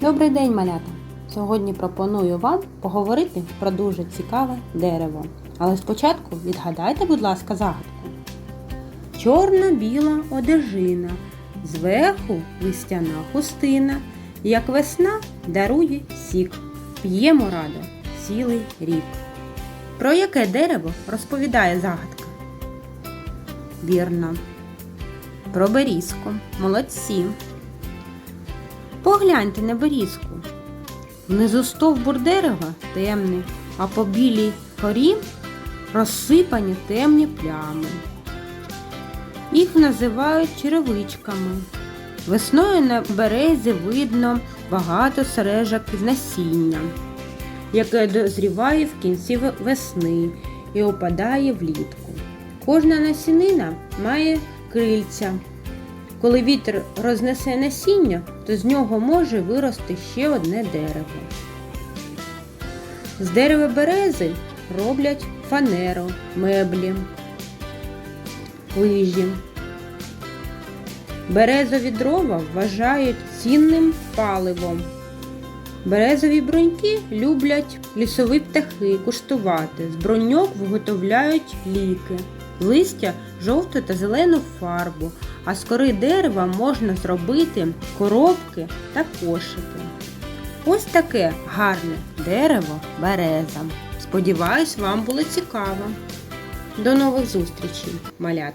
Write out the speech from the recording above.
Добрий день, малята! Сьогодні пропоную вам поговорити про дуже цікаве дерево. Але спочатку відгадайте, будь ласка, загадку. Чорна-біла одежина, зверху листяна хустина, як весна дарує сік, п'ємо радо цілий рік. Про яке дерево розповідає загадка? Вірно. Про берізку. Молодці. Погляньте на берізку. Внизу стовбур дерева темний, а по білій корі розсипані темні плями. Їх називають черевичками. Весною на березі видно багато сережок з насіння, яке дозріває в кінці весни і опадає влітку. Кожна насінина має крильця. Коли вітер рознесе насіння, то з нього може вирости ще одне дерево. З дерева берези роблять фанеру, меблі, лижі. Березові дрова вважають цінним паливом. Березові бруньки люблять лісові птахи куштувати. З бруньок виготовляють ліки, листя жовту та зелену фарбу, а з кори дерева можна зробити коробки та кошики. Ось таке гарне дерево береза. Сподіваюсь, вам було цікаво. До нових зустрічей, малята!